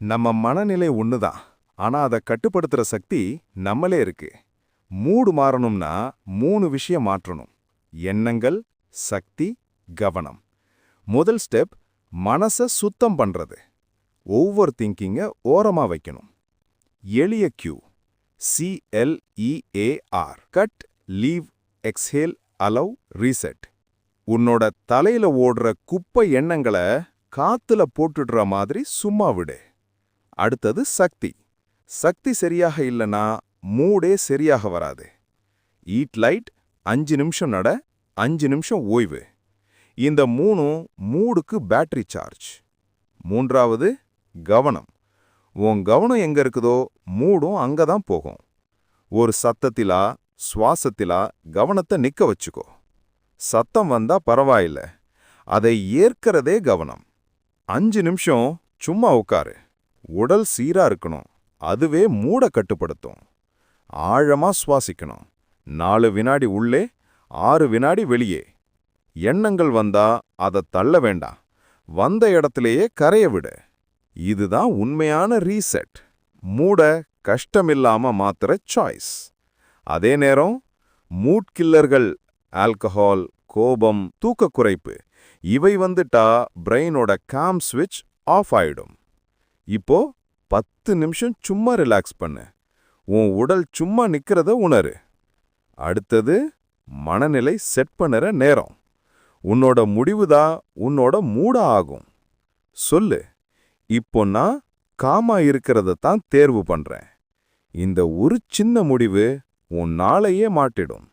நம்ம மனநிலை ஒண்ணுதான். ஆனா அதை கட்டுப்படுத்துற சக்தி நம்மளே இருக்கு. மூடு மாறணும்னா மூணு விஷயம் மாற்றணும். எண்ணங்கள் சக்தி கவனம். முதல் ஸ்டெப் மனச சுத்தம் பண்றது. ஒவ்வொரு திங்கிங்க ஓரமா வைக்கணும். எளிய cue C L E A R cut leave exhale allow reset உன்னோட தலையில ஓடுற குப்பை எண்ணங்களை காத்துல போட்டுடுற மாதிரி சும்மா விடு. அடுத்தது சக்தி. சக்தி சரியாக இல்லைன்னா மூடே சரியாக வராது. ஈட் லைட் அஞ்சு நிமிஷம் நட அஞ்சு நிமிஷம் ஓய்வு. இந்த மூணும் மூடுக்கு பேட்டரி சார்ஜ் மூன்றாவது கவனம். உன் கவனம் எங்க இருக்குதோ மூடும் அங்கே தான் போகும். ஒரு சத்தத்திலா சுவாசத்திலா கவனத்தை நிற்க வச்சுக்கோ. சத்தம் வந்தா பரவாயில்ல. அதை ஏற்கிறதே கவனம். அஞ்சு நிமிஷம் சும்மா உட்காரு. உடல் சீரா இருக்கணும். அதுவே மூட கட்டுப்படுத்தும். ஆழமா சுவாசிக்கணும். நாலு வினாடி உள்ளே ஆறு வினாடி வெளியே. எண்ணங்கள் வந்தா அதை தள்ள வேண்டாம். வந்த இடத்திலேயே கரைய விடு. இதுதான் உண்மையான ரீசெட். மூட கஷ்டமில்லாம மாத்துற சாய்ஸ். அதே நேரம் மூட் கில்லர்கள் ஆல்கஹால் கோபம் தூக்க குறைப்பு இவை வந்துட்டா பிரெயினோட காம் ஸ்விட்ச் ஆஃப் ஆயிடும். இப்போ பத்து நிமிஷம் சும்மா ரிலாக்ஸ் பண்ணு. உன் உடல் சும்மா நிற்கிறத உணரு. அடுத்தது மனநிலை செட் பண்ணுற நேரம். உன்னோட முடிவு தான் உன்னோட மூட ஆகும். சொல்லு இப்போ நான் காமா இருக்கிறத தான் தேர்வு பண்றேன். இந்த ஒரு சின்ன முடிவு உன் நாளையே மாட்டிடும்.